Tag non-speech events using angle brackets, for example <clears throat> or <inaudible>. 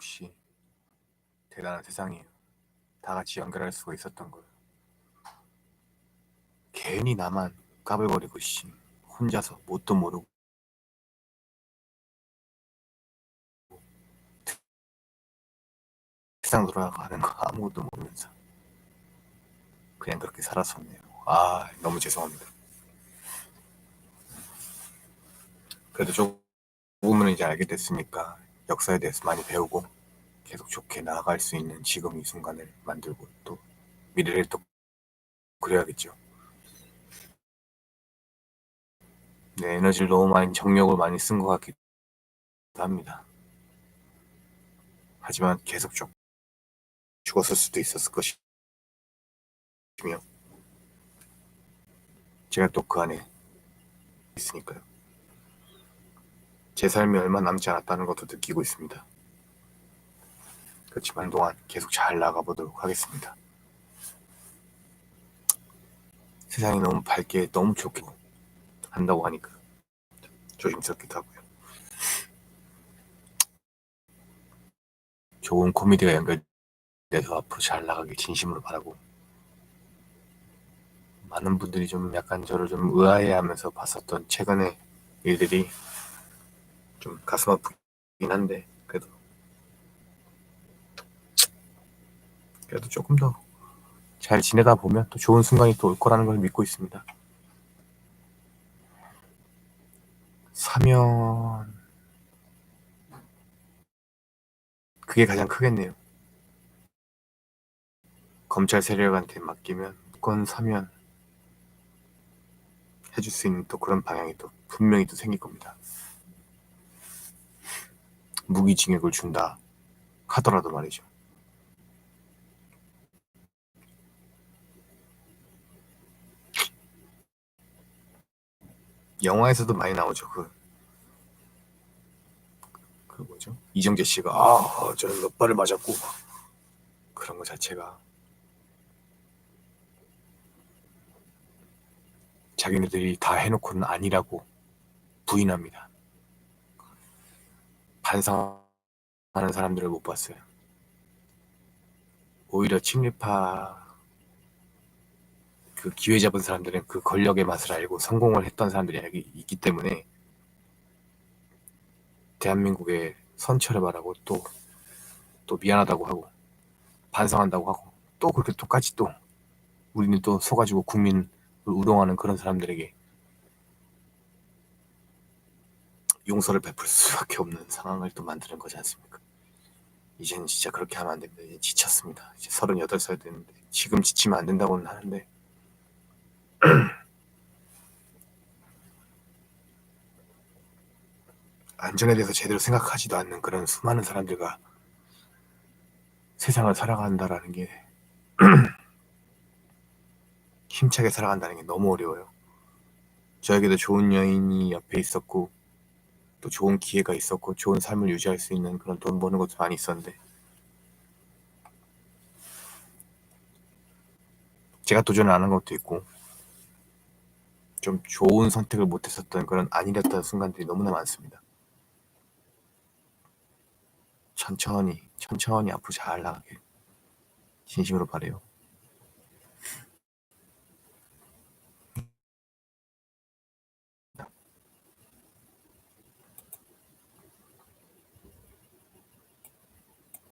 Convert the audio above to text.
역시 대단한 세상이에요. 다 같이 연결할 수가 있었던 거예요. 괜히 나만 까불거리고 씨 혼자서 뭣도 모르고 세상 돌아가는 거 아무것도 모르면서 그냥 그렇게 살았었네요. 아 너무 죄송합니다. 그래도 조금은 이제 알게 됐으니까 역사에 대해서 많이 배우고 계속 좋게 나아갈 수 있는 지금 이 순간을 만들고 또 미래를 또 그려야겠죠. 네, 에너지를 너무 많이 정력을 많이 쓴 것 같기도 합니다. 하지만 계속 좀 죽었을 수도 있었을 것이며 제가 또 그 안에 있으니까요. 제 삶이 얼마 남지 않았다는 것도 느끼고 있습니다. 그렇지만 동안 계속 잘 나가보도록 하겠습니다. 세상이 너무 밝게 너무 좋게 한다고 하니까 조심스럽기도 하고요. 좋은 코미디가 연결돼서 앞으로 잘 나가길 진심으로 바라고 많은 분들이 좀 약간 저를 좀 의아해하면서 봤었던 최근의 일들이 좀 가슴 아프긴 한데 그래도 그래도 조금 더 잘 지내다 보면 또 좋은 순간이 또 올 거라는 걸 믿고 있습니다. 사면 그게 가장 크겠네요. 검찰 세력한테 맡기면 무건 사면 해줄 수 있는 또 그런 방향이 또 분명히 또 생길 겁니다. 무기징역을 준다 하더라도 말이죠. 영화에서도 많이 나오죠. 그, 그 뭐죠? 이정재 씨가 아, 저는 몇 발을 맞았고 그런 거 자체가 자기네들이 다 해놓고는 아니라고 부인합니다. 반성하는 사람들을 못 봤어요. 오히려 친일파 그 기회 잡은 사람들은 그 권력의 맛을 알고 성공을 했던 사람들이 있기 때문에 대한민국의 선처를 말하고 또, 또 미안하다고 하고 반성한다고 하고 또 그렇게 똑같이 또 우리는 또 속아주고 국민을 우롱하는 그런 사람들에게 용서를 베풀 수밖에 없는 상황을 또 만드는 거지 않습니까? 이제는 진짜 그렇게 하면 안 됩니다. 이제 지쳤습니다. 이제 38살 됐는데 지금 지치면 안 된다고는 하는데 <clears throat> 안전에 대해서 제대로 생각하지도 않는 그런 수많은 사람들과 세상을 살아간다라는 게 <clears throat> 힘차게 살아간다는 게 너무 어려워요. 저에게도 좋은 여인이 옆에 있었고 또 좋은 기회가 있었고 좋은 삶을 유지할 수 있는 그런 돈 버는 것도 많이 있었는데 제가 도전을 안 한 것도 있고 좀 좋은 선택을 못했었던 그런 아니랬던 순간들이 너무나 많습니다. 천천히 천천히 앞으로 잘 나가길 진심으로 바래요.